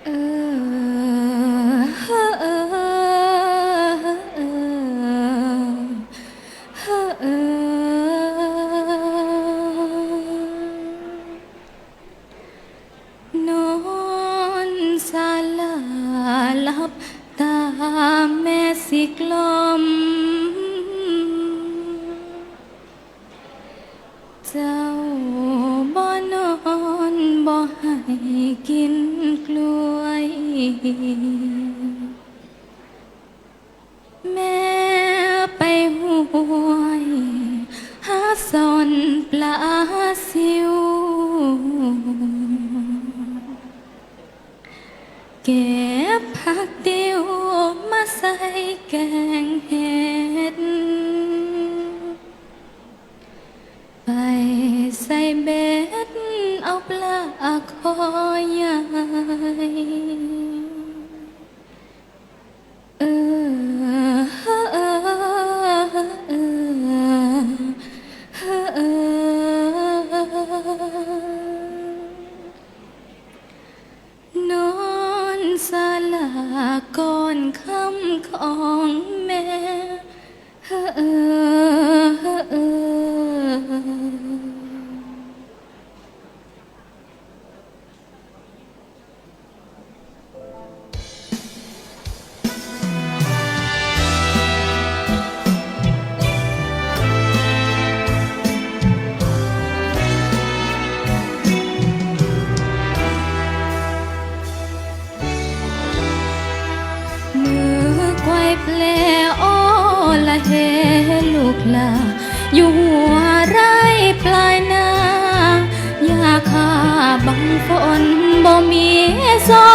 นอนสาลาลับตาแม่สิกลม เจ้าบ่นอนบ่ให้กิน แก่อนคำของแม่ ลาอยู่หัวไรปลายนายาข้าบังฝนบ่มีซอ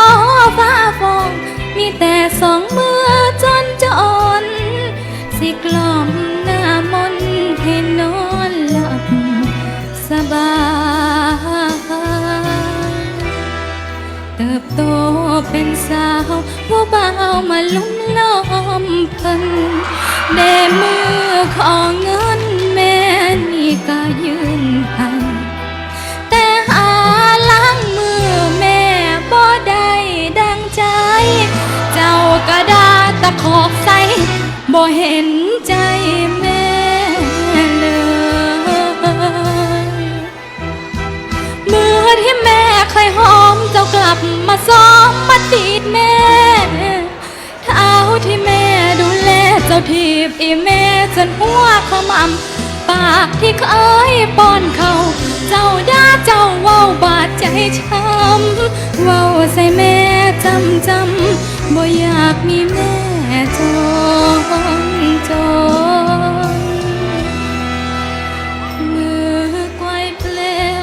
ฟ้าฟอง มีแต่สองมือจนจน สิกล่อมหน้ามนให้นอนหลับสบายเติบโตเป็นสาว ผู้บ่ามาลุ่มล้อมเพันเดมือของเงินแม่นี่ก็ยืนให้แต่หาล้างมือแม่บ่ได้ดังใจ เจ้าก็ดาตะขอกใสบ่เห็นใจแม่ จนหัวขมำปากที่เคยป้อนเขาเจ้าด่าเจ้าเว้าบาดใจช้ำเว้าใส่แม่จำจำบ่อยากมีแม่จนจนมือไกวเปล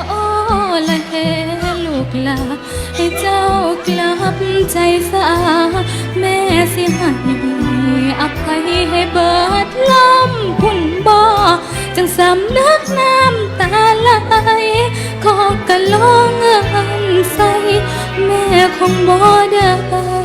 โอละเฮลูกลาให้เจ้ากลับใจสาแม่สิให้ อภัยให้เบิดลมพุ่นบ่จังสำนึกน้ำตาไหลขอกะลองเงินใส่แม่คงบ่ได้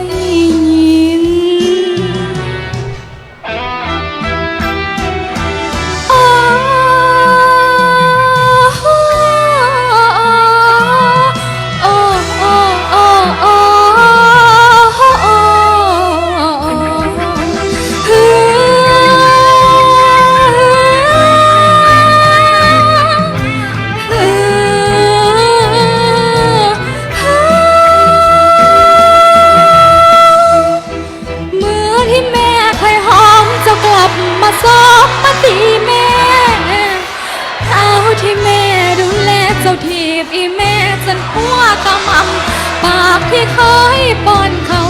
จนหัวกำมำปากที่เคยป้อนเขา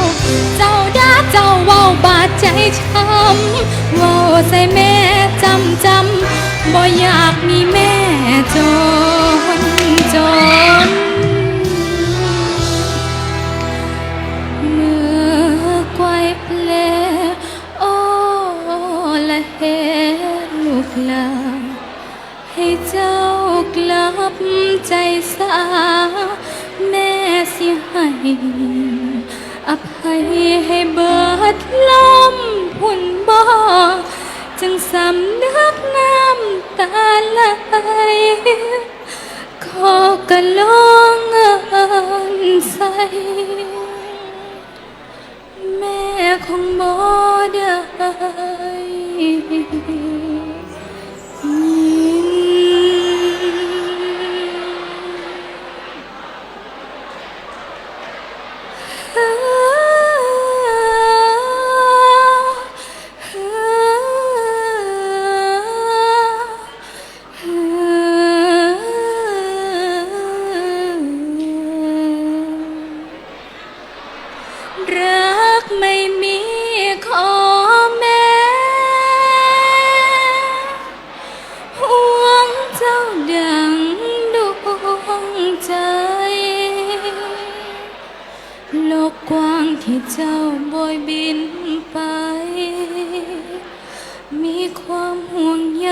เจ้าด่าเจ้าเว้าบาดใจช้ำเว้าใส่แม่จำจำบ่อยากมีแม่จนจนเมื่อไกวเพลโอละเฮลูกลา ให้เจ้ากลับใจสา แม่สิให้อภัยให้เบิดลมพุ่นบ่จึงสำนึกน้ำตาไหลขอกะลองเงินใส แม่คงบ่ได้ ไม่มีขอแม้ห่วงเจ้าดังดวงใจ โลกกว้างที่เจ้าบอยบินไป มีความห่วงใย